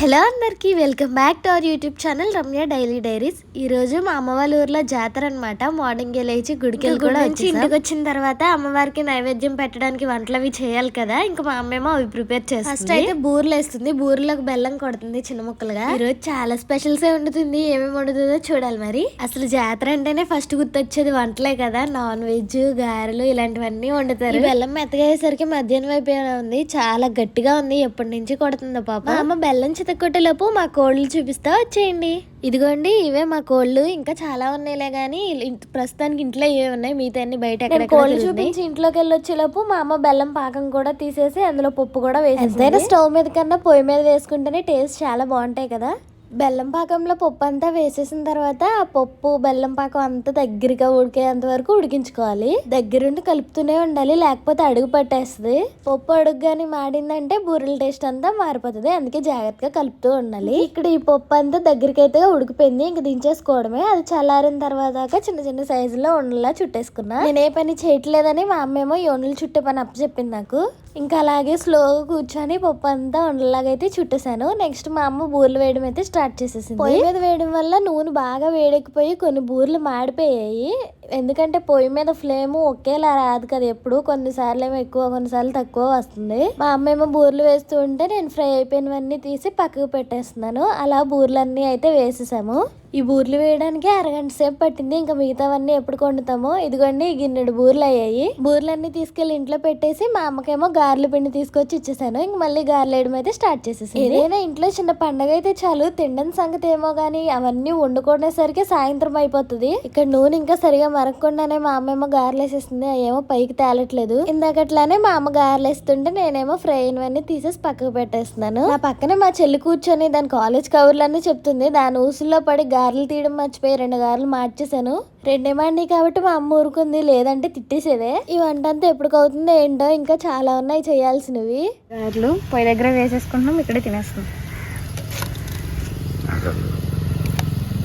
Hello అందరికి welcome back to our YouTube channel Ramya daily diaries. ఈ రోజు మా అమ్మ వాళ్ళ ఊర్లో జాతర అనమాట మార్నింగ్ లేచి గుడికి కూడా వచ్చి ఇంటికి వచ్చిన తర్వాత అమ్మవారికి నైవేద్యం పెట్టడానికి వంటలు అవి చేయాలి కదా. ఇంకా మా అమ్మ ఏమో అవి ప్రిపేర్ చేస్తుంది. ఫస్ట్ అయితే బూరెలు వేస్తుంది. బూరెలకు బెల్లం కొడుతుంది చిన్న ముక్కలుగా. ఈ రోజు చాలా స్పెషల్స్ ఏ వండుతుంది. ఏమేమి వండుతుందో చూడాలి మరి. అసలు జాతర అంటేనే ఫస్ట్ గుర్తొచ్చేది వంటలే కదా. నాన్ వెజ్ గారెలు ఇలాంటివన్నీ వండుతారు. బెల్లం మెత్తగా అయ్యేసరికి మధ్యాహ్నం అయిపోయినా ఉంది. చాలా గట్టిగా ఉంది. ఎప్పటి నుంచి కొడుతుందో పాప. అమ్మ బెల్లం చితకొట్టేలోపు మా కోళ్ళు చూపిస్తా వచ్చేయండి. ఇదిగోండి ఇవే మా కోళ్ళు. ఇంకా చాలా ఉన్నాయిలే గానీ ఇల్- ప్రస్తుతానికి ఇంట్లో ఇవే ఉన్నాయి. మిగతా అన్ని బయట ఎక్కడ కోళ్ళు చూపించి ఇంట్లోకి వెళ్ళి వచ్చేలోపు మా అమ్మ బెల్లం పాకం కూడా తీసేసి అందులో పప్పు కూడా వేసి స్టవ్ మీద కన్నా పొయ్యి మీద వేసుకుంటేనే టేస్ట్ చాలా బాగుంటాయి కదా. బెల్లం పాకంలో పప్పు అంతా వేసేసిన తర్వాత ఆ పప్పు బెల్లం పాకం అంతా దగ్గరగా ఉడికేంత వరకు ఉడికించుకోవాలి. దగ్గరుండి కలుపుతూనే ఉండాలి లేకపోతే అడుగు పట్టేస్తుంది. పప్పు అడుగు కానీ మాడిందంటే బూరెల టేస్ట్ అంతా మారిపోతుంది అందుకే జాగ్రత్తగా కలుపుతూ ఉండాలి. ఇక్కడ ఈ పప్పు అంతా దగ్గరికి అయితే ఉడికిపోయింది ఇంక దించేసుకోవడమే. అది చల్లారిన తర్వాత చిన్న చిన్న సైజులో ఉండలా చుట్టేసుకున్నా. నేను ఏ పని చేయట్లేదని మా అమ్మేమో ఈ ఉండలు చుట్టే పని అప్పచెప్పింది నాకు. ఇంకా అలాగే స్లోగా కూర్చొని పప్పు అంతా ఉండలాగా అయితే చుట్టేసాను నెక్స్ట్ మా అమ్మ బూరెలు వేయడం అయితే స్టార్ట్ చేసేసింది. పొయ్యి మీద వేయడం వల్ల నూనె బాగా వేడెక్కిపోయి కొన్ని బూరెలు మాడిపోయాయి. ఎందుకంటే పొయ్యి మీద ఫ్లేమ్ ఒకేలా రాదు కదా. ఎప్పుడు కొన్నిసార్లు ఏమో ఎక్కువ కొన్నిసార్లు తక్కువ వస్తుంది. మా అమ్మ ఏమో బూరెలు వేస్తూ ఉంటే నేను ఫ్రై అయిపోయినవన్నీ తీసి పక్కకు పెట్టేస్తున్నాను. అలా బూరెలన్నీ అయితే వేసేసాము. ఈ బూర్లు వేయడానికి అరగంట సేపు పట్టింది. ఇంకా మిగతావన్నీ ఎప్పుడు కొండుతామో ఇదిగోండి ఈ గిన్నెడు బూర్లు అయ్యాయి. బూర్లన్నీ తీసుకెళ్ళి ఇంట్లో పెట్టేసి మా అమ్మకేమో గార్లు పిండి తీసుకొచ్చి ఇచ్చేసాను. ఇంక మళ్ళీ గార్లు వేయడం అయితే స్టార్ట్ చేసేసి ఏదైనా ఇంట్లో చిన్న పండగ అయితే చాలు. తినడం సంగతి ఏమో గానీ అవన్నీ వండుకునేసరికి సాయంత్రం అయిపోతుంది. ఇక్కడ నూనె ఇంకా సరిగా మరగకుండానే మా అమ్మేమో గారెలు వేసేస్తుంది అవేమో పైకి తేలట్లేదు. ఇందాకట్లానే మా అమ్మ గారెలు వేస్తుంటే నేనేమో ఫ్రై అయినవన్నీ తీసేసి పక్కకు పెట్టేస్తున్నాను. నా పక్కనే మా చెల్లి కూర్చొని దాని కాలేజ్ కవర్లన్నీ చెప్తుంది. దాని ఊసుల్లో పడి గారెలు తీయడం మర్చిపోయి రెండు గారెలు మార్చేసాను రెండే మండి కాబట్టి మా అమ్మ ఊరుకుంది లేదంటే తిట్టేసేదే. ఈ వంట అంతా ఎప్పుడు అవుతుందో ఏంటో ఇంకా చాలా ఉన్నాయి చేయాల్సినవి. గారెలు పొయ్యి దగ్గర వేసేసుకుంటున్నాం ఇక్కడే తినేస్తాం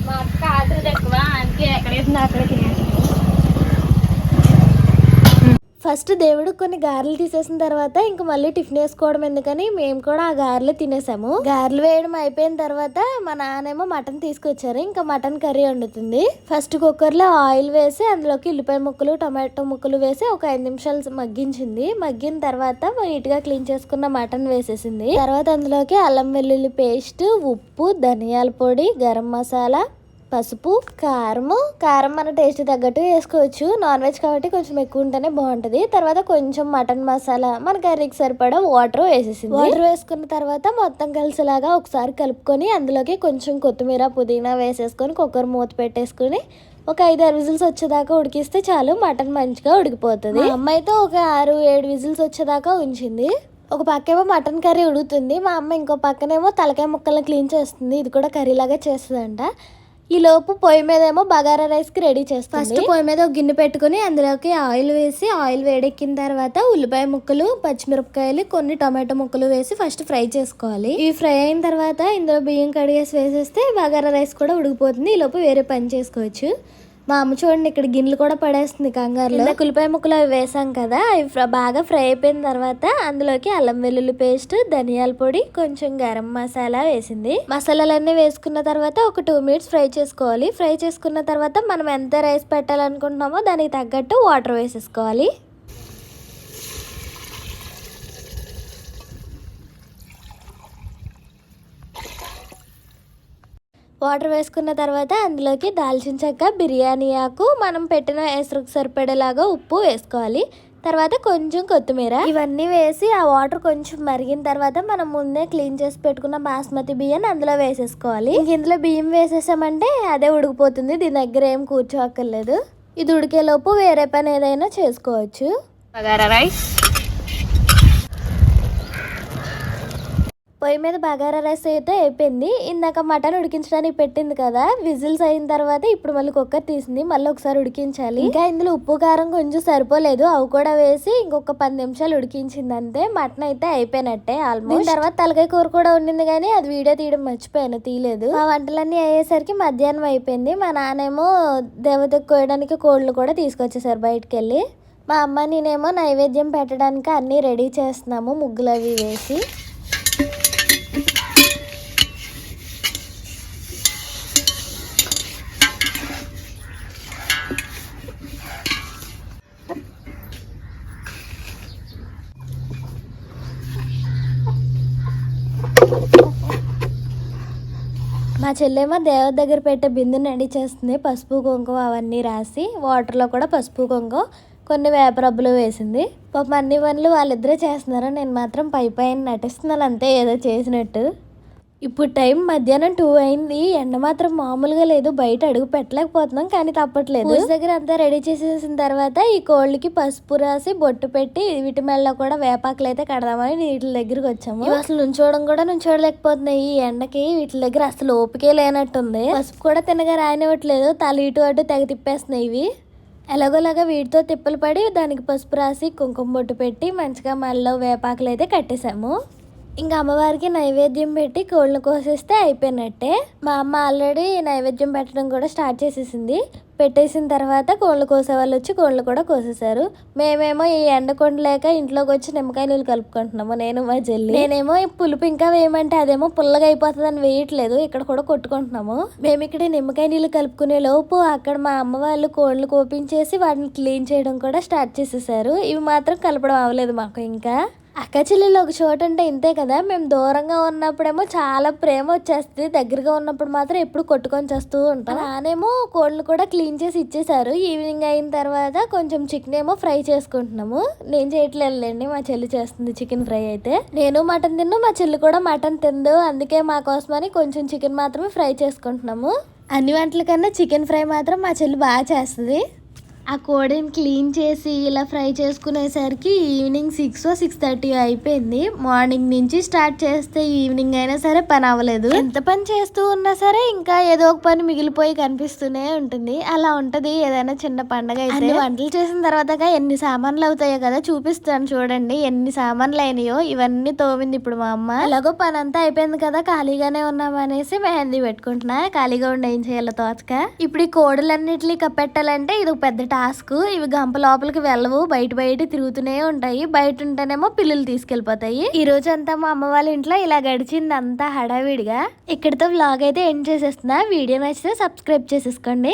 మా అక్క ఆత్రత ఎక్కువ అందుకే ఎక్కడ వేసిందో అక్కడే తినేస్తాం ఫస్ట్ దేవుడు కొన్ని గారెలు తీసేసిన తర్వాత ఇంక మళ్ళీ టిఫిన్ వేసుకోవడం ఎందుకని మేము కూడా ఆ గారెలు తినేసాము. గారెలు వేయడం అయిపోయిన తర్వాత మా నాన్నేమో మటన్ తీసుకొచ్చారు. ఇంకా మటన్ కర్రీ వండుతుంది. ఫస్ట్ కుక్కర్లో ఆయిల్ వేసి అందులోకి ఉల్లిపాయ ముక్కలు టమాటో ముక్కలు వేసి ఒక ఐదు నిమిషాలు మగ్గించింది. మగ్గిన తర్వాత నీట్గా క్లీన్ చేసుకున్న మటన్ వేసేసింది. తర్వాత అందులోకి అల్లం వెల్లుల్లి పేస్ట్ ఉప్పు ధనియాల పొడి గరం మసాలా పసుపు కారము. కారం మన టేస్ట్ తగ్గట్టు వేసుకోవచ్చు. నాన్ వెజ్ కాబట్టి కొంచెం ఎక్కువ ఉంటేనే బాగుంటది. తర్వాత కొంచెం మటన్ మసాలా మన కర్రీకి సరిపడా వాటర్ వేసేసింది. వాటర్ వేసుకున్న తర్వాత మొత్తం కలిసేలాగా ఒకసారి కలుపుకొని అందులోకి కొంచెం కొత్తిమీర పుదీనా వేసేసుకొని కుక్కర్ మూత పెట్టేసుకొని ఒక ఐదు ఆరు విజిల్స్ వచ్చేదాకా ఉడికిస్తే చాలు మటన్ మంచిగా ఉడికిపోతుంది. అమ్మ అయితే ఒక ఆరు ఏడు విజిల్స్ వచ్చేదాకా ఉంచింది. ఒక పక్కేమో మటన్ కర్రీ ఉడుకుతుంది. మా అమ్మ ఇంకో పక్కనేమో తలకాయ ముక్కలను క్లీన్ చేస్తుంది. ఇది కూడా కర్రీ లాగా చేస్తుందంట. ఈ లోపు పొయ్యి మీద ఏమో బగారా రైస్కి రెడీ చేస్తాం ఫస్ట్ పొయ్యి మీద ఒక గిన్నె పెట్టుకుని అందులోకి ఆయిల్ వేసి ఆయిల్ వేడెక్కిన తర్వాత ఉల్లిపాయ ముక్కలు పచ్చిమిరపకాయలు కొన్ని టమాటో ముక్కలు వేసి ఫస్ట్ ఫ్రై చేసుకోవాలి. ఇవి ఫ్రై అయిన తర్వాత ఇందులో బియ్యం కడిగేసి వేసేస్తే బగారా రైస్ కూడా ఉడికిపోతుంది. ఈ లోపు వేరే పని చేసుకోవచ్చు. మా అమ్మ చూడండి ఇక్కడ గిన్నెలు కూడా పడేస్తుంది కంగారులో. కులిపాయ ముక్కలు అవి వేసాం కదా అవి బాగా ఫ్రై అయిపోయిన తర్వాత అందులోకి అల్లం వెల్లుల్లి పేస్ట్ ధనియాల పొడి కొంచెం గరం మసాలా వేసింది. మసాలాలన్నీ వేసుకున్న తర్వాత ఒక టూ మినిట్స్ ఫ్రై చేసుకోవాలి. ఫ్రై చేసుకున్న తర్వాత మనం ఎంత రైస్ పెట్టాలనుకుంటున్నామో దానికి తగ్గట్టు వాటర్ వేసేసుకోవాలి. వాటర్ వేసుకున్న తర్వాత అందులోకి దాల్చిన చెక్క బిర్యానీ ఆకు మనం పెట్టిన ఎసరుకు సరిపడేలాగా ఉప్పు వేసుకోవాలి. తర్వాత కొంచెం కొత్తిమీర. ఇవన్నీ వేసి ఆ వాటర్ కొంచెం మరిగిన తర్వాత మనం ముందే క్లీన్ చేసి పెట్టుకున్న బాస్మతి బియ్యాన్ని అందులో వేసేసుకోవాలి. ఇందులో బియ్యం వేసేసామంటే అదే ఉడికిపోతుంది దీని దగ్గర ఏం కూర్చోక్కర్లేదు. ఇది ఉడికేలోపు వేరే పని ఏదైనా చేసుకోవచ్చు. రైస్? పొయ్యి మీద బగారా రైస్ అయితే అయిపోయింది. ఇందాక మటన్ ఉడికించడానికి పెట్టింది కదా విజిల్స్ అయిన తర్వాత ఇప్పుడు మళ్ళీ కుక్కర్ తీసింది. మళ్ళీ ఒకసారి ఉడికించాలి. ఇంకా ఇందులో ఉప్పు కారం కొంచెం సరిపోలేదు. అవి కూడా వేసి ఇంకొక పది నిమిషాలు ఉడికించింది అంతే. మటన్ అయితే అయిపోయినట్టే ఆల్మోస్ట్ తర్వాత తలకాయ కూర కూడా ఉండింది కానీ అది వీడియో తీయడం మర్చిపోయాను తీయలేదు. ఆ వంటలన్నీ అయ్యేసరికి మధ్యాహ్నం అయిపోయింది. మా నాన్నేమో దేవతకు కోయడానికి కోళ్ళు కూడా తీసుకొచ్చేసారు బయటకు వెళ్ళి మా అమ్మ నేనేమో నైవేద్యం పెట్టడానికి అన్నీ రెడీ చేస్తున్నాము ముగ్గులు అవి వేసి. మా చెల్లెమ్మ దేవత దగ్గర పెట్టే బిందెని రెడీ చేస్తుంది. పసుపు కుంకుమ అవన్నీ రాసి వాటర్లో కూడా పసుపు కుంకుమ కొన్ని వేపరబ్బులు వేసింది. పాపం అన్ని పనులు వాళ్ళిద్దరే చేస్తున్నారు? నేను మాత్రం పై పైన నటిస్తున్నాను అంతే ఏదో చేసినట్టు. ఇప్పుడు టైం మధ్యాహ్నం టూ అయింది. ఎండ మాత్రం మామూలుగా లేదు. బయట అడుగు పెట్టలేకపోతున్నాం కానీ తప్పట్లేదు. పూజ దగ్గర అంతా రెడీ చేసేసిన తర్వాత ఈ కోళ్ళకి పసుపు రాసి బొట్టు పెట్టి వీటి మెళ్ళలో కూడా వేపాకులు అయితే కడదామని వీటి దగ్గరికి వచ్చాము. అసలు నుంచోవడం కూడా నుంచోడలేకపోతున్నాయి. ఈ ఎండకి వీటి దగ్గర అసలు ఓపికే లేనట్టుంది. పసుపు కూడా తినగా రానివ్వట్లేదు. తల ఇటు అటు తెగ తిప్పేస్తున్నాయి ఇవి. ఎలాగోలాగా వీటితో తిప్పలు పడి దానికి పసుపు రాసి కుంకుమ బొట్టు పెట్టి మంచిగా మళ్ళీ వేపాకులు అయితే కట్టేశాము. ఇంకా అమ్మవారికి నైవేద్యం పెట్టి కోళ్ళను కోసేస్తే అయిపోయినట్టే. మా అమ్మ ఆల్రెడీ నైవేద్యం పెట్టడం కూడా స్టార్ట్ చేసేసింది. పెట్టేసిన తర్వాత కోళ్ళు కోసే వాళ్ళు వచ్చి కోళ్ళు కూడా కోసేశారు. మేమేమో ఈ ఎండ కొండలేక ఇంట్లోకి వచ్చి నిమ్మకాయ నీళ్ళు కలుపుకుంటున్నాము నేను మా చెల్లి నేనేమో ఈ పులుపు ఇంకా వేయమంటే అదేమో పుల్లగా అయిపోతుంది అని వేయట్లేదు ఇక్కడ కూడా కొట్టుకుంటున్నాము. మేము ఇక్కడ నిమ్మకాయ నీళ్ళు కలుపుకునే లోపు అక్కడ మా అమ్మ వాళ్ళు కోళ్ళు కోపించేసి వాటిని క్లీన్ చేయడం కూడా స్టార్ట్ చేసేసారు ఇవి మాత్రం కలపడం అవ్వలేదు మాకు ఇంకా. అక్క చెల్లెలు ఒక చోట అంటే ఇంతే కదా? మేము దూరంగా ఉన్నప్పుడేమో చాలా ప్రేమ వచ్చేస్తుంది. దగ్గరగా ఉన్నప్పుడు మాత్రం ఎప్పుడు కొట్టుకొని చేస్తూ ఉంటాం. నానేమో కోళ్ళు కూడా క్లీన్ చేసి ఇచ్చేసారు ఈవినింగ్ అయిన తర్వాత కొంచెం చికెన్ ఏమో ఫ్రై చేసుకుంటున్నాము. నేను చేయట్లేదులేండి మా చెల్లి చేస్తుంది చికెన్ ఫ్రై అయితే. నేను మటన్ తిన్ను మా చెల్లి కూడా మటన్ తిందు. అందుకే మా కోసమని కొంచెం చికెన్ మాత్రమే ఫ్రై చేసుకుంటున్నాము. అన్ని వంటల కన్నా చికెన్ ఫ్రై మాత్రం మా చెల్లి బాగా చేస్తుంది. ఆ కోడిని క్లీన్ చేసి ఇలా ఫ్రై చేసుకునేసరికి ఈవినింగ్ సిక్స్ సిక్స్ థర్టీ అయిపోయింది. మార్నింగ్ నుంచి స్టార్ట్ చేస్తే ఈవినింగ్ అయినా సరే పని అవ్వలేదు. ఎంత పని చేస్తూ ఉన్నా సరే ఇంకా ఏదో ఒక పని మిగిలిపోయి కనిపిస్తూనే ఉంటుంది. అలా ఉంటది. ఏదైనా చిన్న పండగ అయితే. వంటలు చేసిన తర్వాత ఎన్ని సామాన్లు అవుతాయో కదా చూపిస్తాను చూడండి. ఎన్ని సామాన్లు అయినాయో ఇవన్నీ తోమింది ఇప్పుడు మా అమ్మ. ఎలాగో పని అంతా అయిపోయింది కదా ఖాళీగానే ఉన్నాం అనేసి మెహందీ పెట్టుకుంటున్నా. ఖాళీగా ఉండి ఏం చేయాలో తోచక. ఇప్పుడు ఈ కోడలన్నిటిని కప్పెట్టాలంటే ఇది ఒక పెద్ద టాస్క్ ఇవి గంప లోపలికి వెళ్ళవు బయట బయట తిరుగుతూనే ఉంటాయి. బయట ఉంటేనేమో పిల్లలు తీసుకెళ్ళిపోతాయి ఈ రోజు అంతా మా అమ్మ వాళ్ళ ఇంట్లో ఇలా గడిచింది అంతా హడావిడిగా. ఇక్కడితో వ్లాగ్ అయితే ఎండ్ చేసేస్తున్నా. వీడియో నచ్చితే సబ్స్క్రైబ్ చేసేసుకోండి.